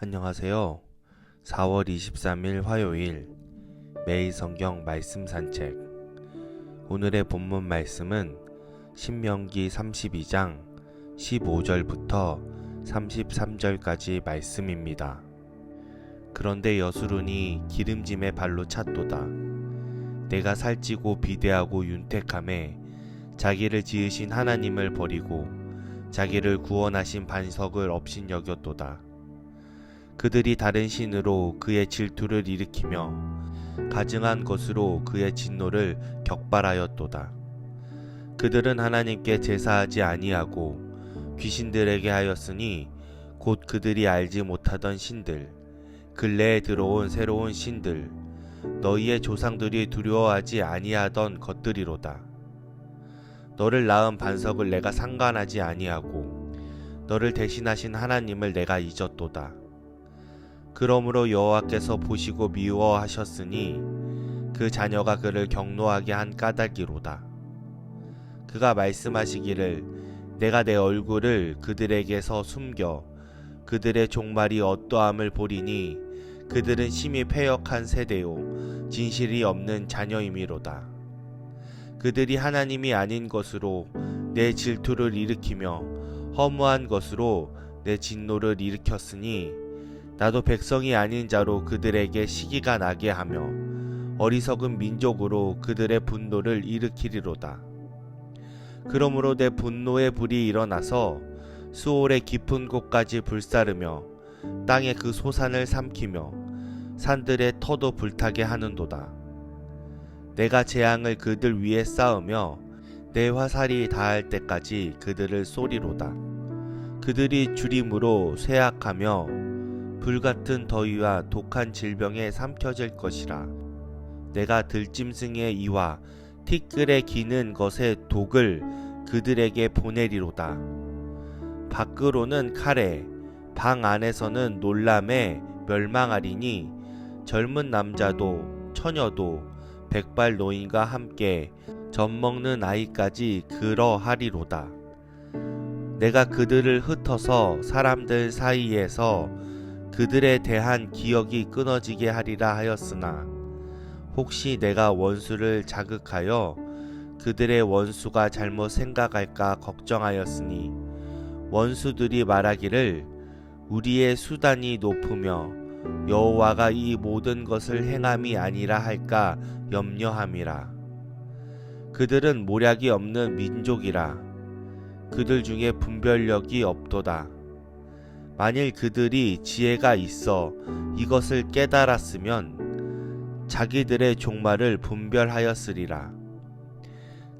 안녕하세요. 4월 23일 화요일 매일 성경 말씀 산책. 오늘의 본문 말씀은 신명기 32장 15절부터 33절까지 말씀입니다. 그런데 여수룬이 기름짐의 발로 찼도다. 내가 살찌고 비대하고 윤택함에 자기를 지으신 하나님을 버리고 자기를 구원하신 반석을 업신 여겼도다. 그들이 다른 신으로 그의 질투를 일으키며 가증한 것으로 그의 진노를 격발하였도다. 그들은 하나님께 제사하지 아니하고 귀신들에게 하였으니 곧 그들이 알지 못하던 신들 근래에 들어온 새로운 신들 너희의 조상들이 두려워하지 아니하던 것들이로다. 너를 낳은 반석을 내가 상관하지 아니하고 너를 대신하신 하나님을 내가 잊었도다. 그러므로 여호와께서 보시고 미워하셨으니 그 자녀가 그를 경노하게 한 까닭이로다. 그가 말씀하시기를 내가 내 얼굴을 그들에게서 숨겨 그들의 종말이 어떠함을 보리니 그들은 심히 패역한 세대요 진실이 없는 자녀임이로다. 그들이 하나님이 아닌 것으로 내 질투를 일으키며 허무한 것으로 내 진노를 일으켰으니 나도 백성이 아닌 자로 그들에게 시기가 나게 하며 어리석은 민족으로 그들의 분노를 일으키리로다. 그러므로 내 분노의 불이 일어나서 수월의 깊은 곳까지 불사르며 땅의 그 소산을 삼키며 산들의 터도 불타게 하는도다. 내가 재앙을 그들 위에 쌓으며 내 화살이 닿을 때까지 그들을 쏘리로다. 그들이 주림으로 쇠약하며 불같은 더위와 독한 질병에 삼켜질 것이라. 내가 들짐승의 이와 티끌에 기는 것의 독을 그들에게 보내리로다. 밖으로는 칼에, 방 안에서는 놀람에 멸망하리니 젊은 남자도 처녀도 백발 노인과 함께 젖 먹는 아이까지 그러하리로다. 내가 그들을 흩어서 사람들 사이에서 그들에 대한 기억이 끊어지게 하리라 하였으나 혹시 내가 원수를 자극하여 그들의 원수가 잘못 생각할까 걱정하였으니 원수들이 말하기를 우리의 수단이 높으며 여호와가 이 모든 것을 행함이 아니라 할까 염려함이라. 그들은 모략이 없는 민족이라. 그들 중에 분별력이 없도다 만일 그들이 지혜가 있어 이것을 깨달았으면 자기들의 종말을 분별하였으리라.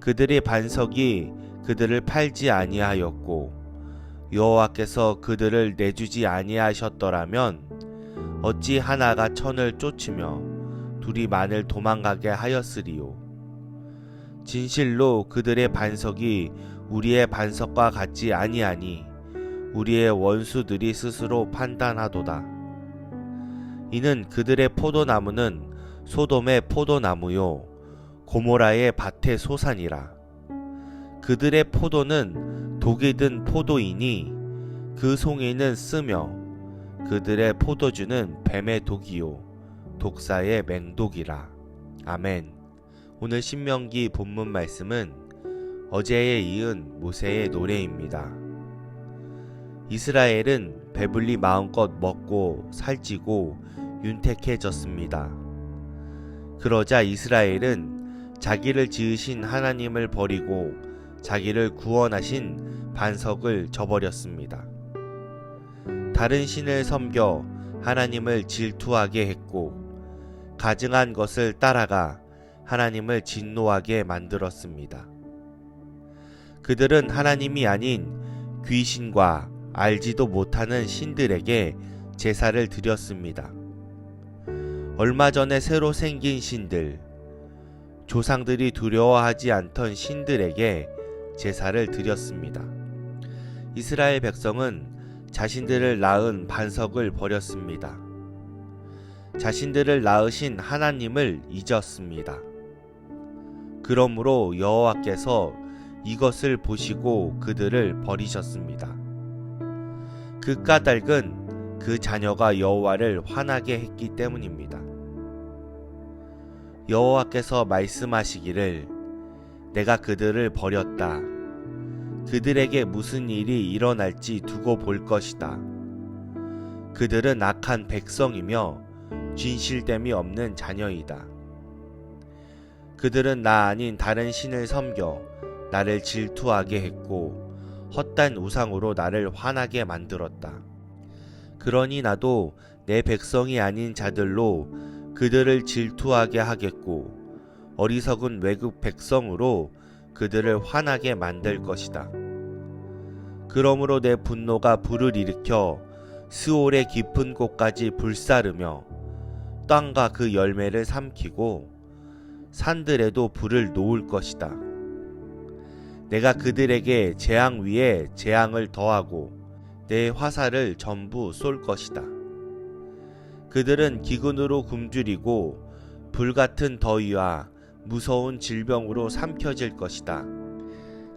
그들의 반석이 그들을 팔지 아니하였고 여호와께서 그들을 내주지 아니하셨더라면 어찌 하나가 천을 쫓으며 둘이 만을 도망가게 하였으리요. 진실로 그들의 반석이 우리의 반석과 같지 아니하니 우리의 원수들이 스스로 판단하도다. 이는 그들의 포도나무는 소돔의 포도나무요 고모라의 밭의 소산이라. 그들의 포도는 독이 든 포도이니 그 송이는 쓰며 그들의 포도주는 뱀의 독이요 독사의 맹독이라. 아멘. 오늘 신명기 본문 말씀은 어제에 이은 모세의 노래입니다. 이스라엘은 배불리 마음껏 먹고 살찌고 윤택해졌습니다. 그러자 이스라엘은 자기를 지으신 하나님을 버리고 자기를 구원하신 반석을 저버렸습니다. 다른 신을 섬겨 하나님을 질투하게 했고 가증한 것을 따라가 하나님을 진노하게 만들었습니다. 그들은 하나님이 아닌 귀신과 알지도 못하는 신들에게 제사를 드렸습니다. 얼마 전에 새로 생긴 신들, 조상들이 두려워하지 않던 신들에게 제사를 드렸습니다. 이스라엘 백성은 자신들을 낳은 반석을 버렸습니다. 자신들을 낳으신 하나님을 잊었습니다. 그러므로 여호와께서 이것을 보시고 그들을 버리셨습니다. 그 까닭은 그 자녀가 여호와를 화나게 했기 때문입니다. 여호와께서 말씀하시기를 내가 그들을 버렸다. 그들에게 무슨 일이 일어날지 두고 볼 것이다. 그들은 악한 백성이며 진실됨이 없는 자녀이다. 그들은 나 아닌 다른 신을 섬겨 나를 질투하게 했고 헛된 우상으로 나를 화나게 만들었다. 그러니 나도 내 백성이 아닌 자들로 그들을 질투하게 하겠고 어리석은 외국 백성으로 그들을 화나게 만들 것이다. 그러므로 내 분노가 불을 일으켜 스올의 깊은 곳까지 불사르며 땅과 그 열매를 삼키고 산들에도 불을 놓을 것이다. 내가 그들에게 재앙 위에 재앙을 더하고 내 화살을 전부 쏠 것이다. 그들은 기근으로 굶주리고 불같은 더위와 무서운 질병으로 삼켜질 것이다.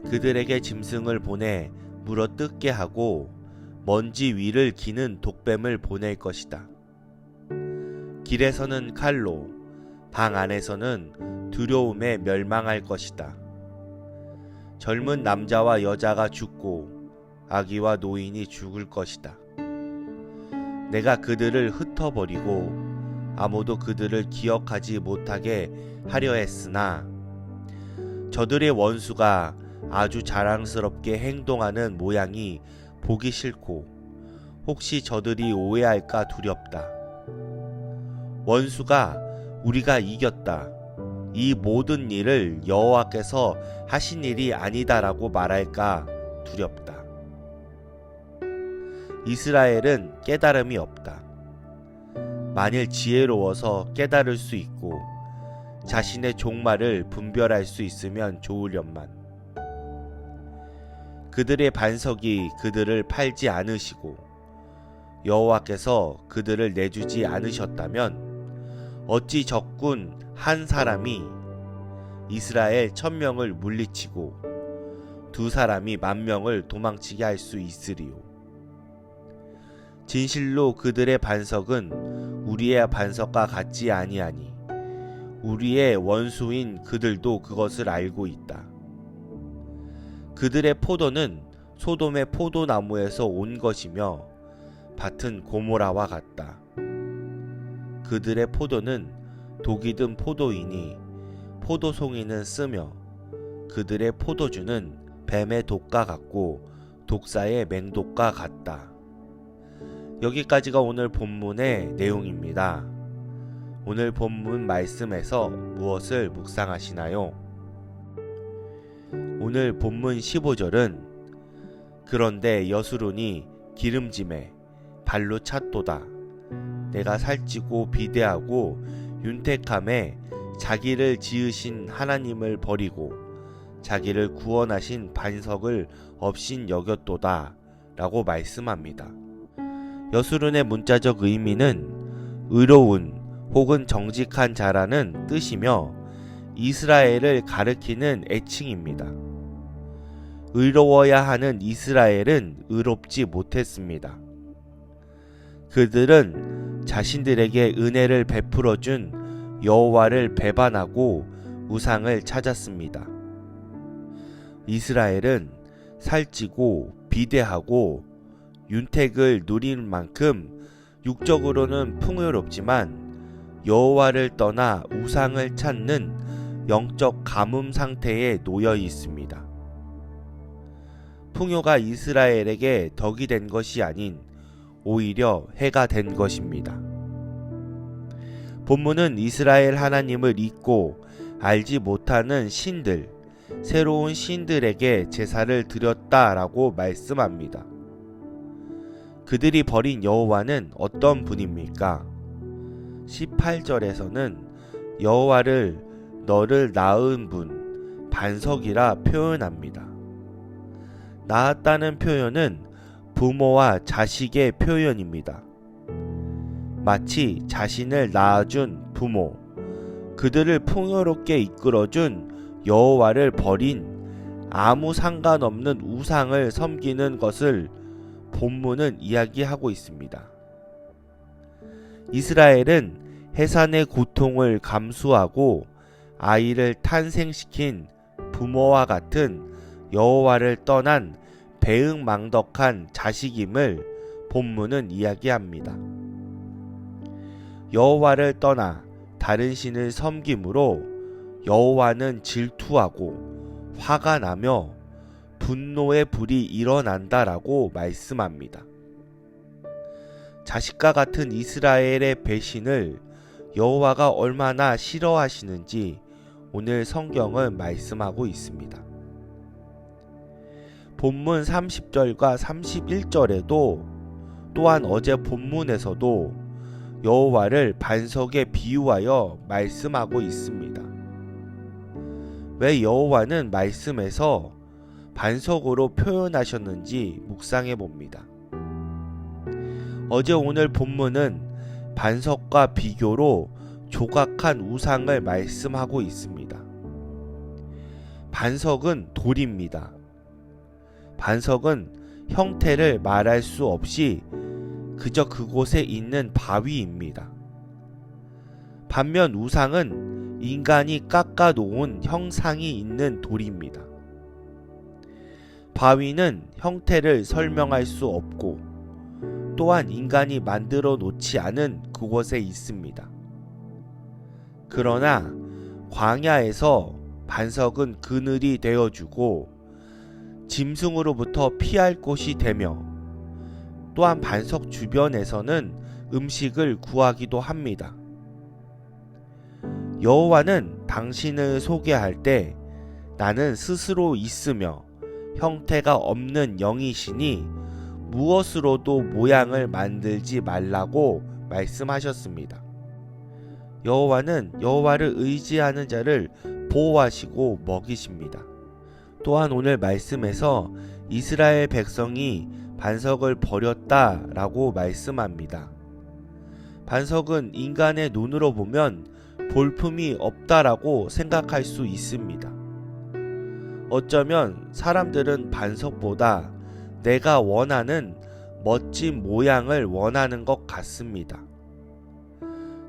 그들에게 짐승을 보내 물어 뜯게 하고 먼지 위를 기는 독뱀을 보낼 것이다. 길에서는 칼로, 방 안에서는 두려움에 멸망할 것이다. 젊은 남자와 여자가 죽고 아기와 노인이 죽을 것이다. 내가 그들을 흩어버리고 아무도 그들을 기억하지 못하게 하려 했으나 저들의 원수가 아주 자랑스럽게 행동하는 모양이 보기 싫고 혹시 저들이 오해할까 두렵다. 원수가 우리가 이겼다. 이 모든 일을 여호와께서 하신 일이 아니다라고 말할까 두렵다. 이스라엘은 깨달음이 없다. 만일 지혜로워서 깨달을 수 있고 자신의 종말을 분별할 수 있으면 좋으련만. 그들의 반석이 그들을 팔지 않으시고 여호와께서 그들을 내주지 않으셨다면 어찌 적군 한 사람이 이스라엘 천명을 물리치고 두 사람이 만 명을 도망치게 할 수 있으리요. 진실로 그들의 반석은 우리의 반석과 같지 아니하니 우리의 원수인 그들도 그것을 알고 있다. 그들의 포도는 소돔의 포도나무에서 온 것이며 밭은 고모라와 같다. 그들의 포도는 독이 든 포도이니 포도송이는 쓰며 그들의 포도주는 뱀의 독과 같고 독사의 맹독과 같다. 여기까지가 오늘 본문의 내용입니다. 오늘 본문 말씀에서 무엇을 묵상하시나요? 오늘 본문 15절은 그런데 여수론이 기름짐에 발로 찼도다. 내가 살찌고 비대하고 윤택함에 자기를 지으신 하나님을 버리고 자기를 구원하신 반석을 없인 여겼도다. 라고 말씀합니다. 여수론의 문자적 의미는 의로운 혹은 정직한 자라는 뜻이며 이스라엘을 가리키는 애칭입니다. 의로워야 하는 이스라엘은 의롭지 못했습니다. 그들은 자신들에게 은혜를 베풀어 준 여호와를 배반하고 우상을 찾았습니다. 이스라엘은 살찌고 비대하고 윤택을 누릴 만큼 육적으로는 풍요롭지만 여호와를 떠나 우상을 찾는 영적 가뭄 상태에 놓여 있습니다. 풍요가 이스라엘에게 덕이 된 것이 아닌 오히려 해가 된 것입니다. 본문은 이스라엘 하나님을 잊고 알지 못하는 신들, 새로운 신들에게 제사를 드렸다라고 말씀합니다. 그들이 버린 여호와는 어떤 분입니까? 18절에서는 여호와를 너를 낳은 분 반석이라 표현합니다. 낳았다는 표현은 부모와 자식의 표현입니다. 마치 자신을 낳아준 부모, 그들을 풍요롭게 이끌어준 여호와를 버린 아무 상관없는 우상을 섬기는 것을 본문은 이야기하고 있습니다. 이스라엘은 해산의 고통을 감수하고 아이를 탄생시킨 부모와 같은 여호와를 떠난 배응망덕한 자식임을 본문은 이야기합니다. 여호와를 떠나 다른 신을 섬김으로 여호와는 질투하고 화가 나며 분노의 불이 일어난다라고 말씀합니다. 자식과 같은 이스라엘의 배신을 여호와가 얼마나 싫어하시는지 오늘 성경은 말씀하고 있습니다. 본문 30절과 31절에도 또한 어제 본문에서도 여호와를 반석에 비유하여 말씀하고 있습니다. 왜 여호와는 말씀에서 반석으로 표현하셨는지 묵상해 봅니다. 어제 오늘 본문은 반석과 비교로 조각한 우상을 말씀하고 있습니다. 반석은 돌입니다. 반석은 형태를 말할 수 없이 그저 그곳에 있는 바위입니다. 반면 우상은 인간이 깎아 놓은 형상이 있는 돌입니다. 바위는 형태를 설명할 수 없고 또한 인간이 만들어 놓지 않은 그곳에 있습니다. 그러나 광야에서 반석은 그늘이 되어주고 짐승으로부터 피할 곳이 되며 또한 반석 주변에서는 음식을 구하기도 합니다. 여호와는 당신을 소개할 때 나는 스스로 있으며 형태가 없는 영이시니 무엇으로도 모양을 만들지 말라고 말씀하셨습니다. 여호와는 여호와를 의지하는 자를 보호하시고 먹이십니다. 또한 오늘 말씀에서 이스라엘 백성이 반석을 버렸다라고 말씀합니다. 반석은 인간의 눈으로 보면 볼품이 없다라고 생각할 수 있습니다. 어쩌면 사람들은 반석보다 내가 원하는 멋진 모양을 원하는 것 같습니다.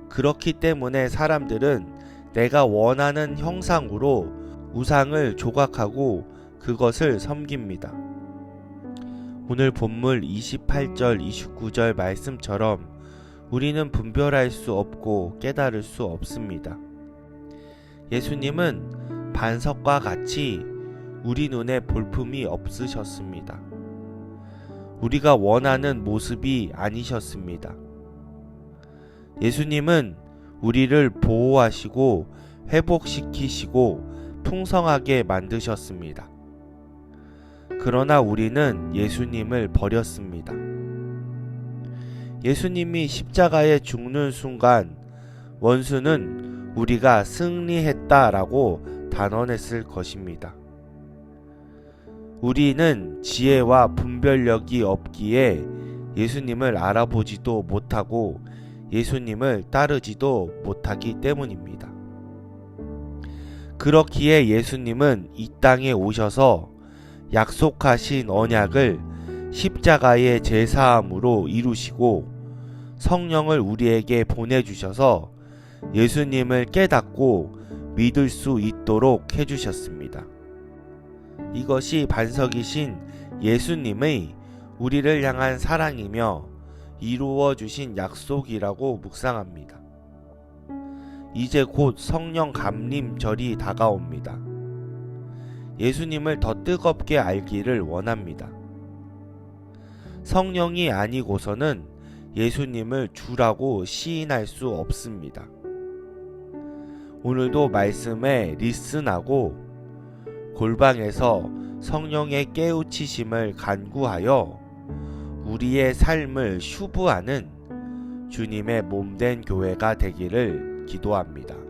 그렇기 때문에 사람들은 내가 원하는 형상으로 우상을 조각하고 그것을 섬깁니다. 오늘 본물 28절, 29절 말씀처럼 우리는 분별할 수 없고 깨달을 수 없습니다. 예수님은 반석과 같이 우리 눈에 볼품이 없으셨습니다. 우리가 원하는 모습이 아니셨습니다. 예수님은 우리를 보호하시고 회복시키시고 풍성하게 만드셨습니다. 그러나 우리는 예수님을 버렸습니다. 예수님이 십자가에 죽는 순간 원수는 우리가 승리했다라고 단언했을 것입니다. 우리는 지혜와 분별력이 없기에 예수님을 알아보지도 못하고 예수님을 따르지도 못하기 때문입니다. 그렇기에 예수님은 이 땅에 오셔서 약속하신 언약을 십자가의 제사함으로 이루시고 성령을 우리에게 보내주셔서 예수님을 깨닫고 믿을 수 있도록 해주셨습니다. 이것이 반석이신 예수님의 우리를 향한 사랑이며 이루어 주신 약속이라고 묵상합니다. 이제 곧 성령 감림절이 다가옵니다. 예수님을 더 뜨겁게 알기를 원합니다. 성령이 아니고서는 예수님을 주라고 시인할 수 없습니다. 오늘도 말씀에 리슨하고 골방에서 성령의 깨우치심을 간구하여 우리의 삶을 슈브하는 주님의 몸된 교회가 되기를 기도합니다.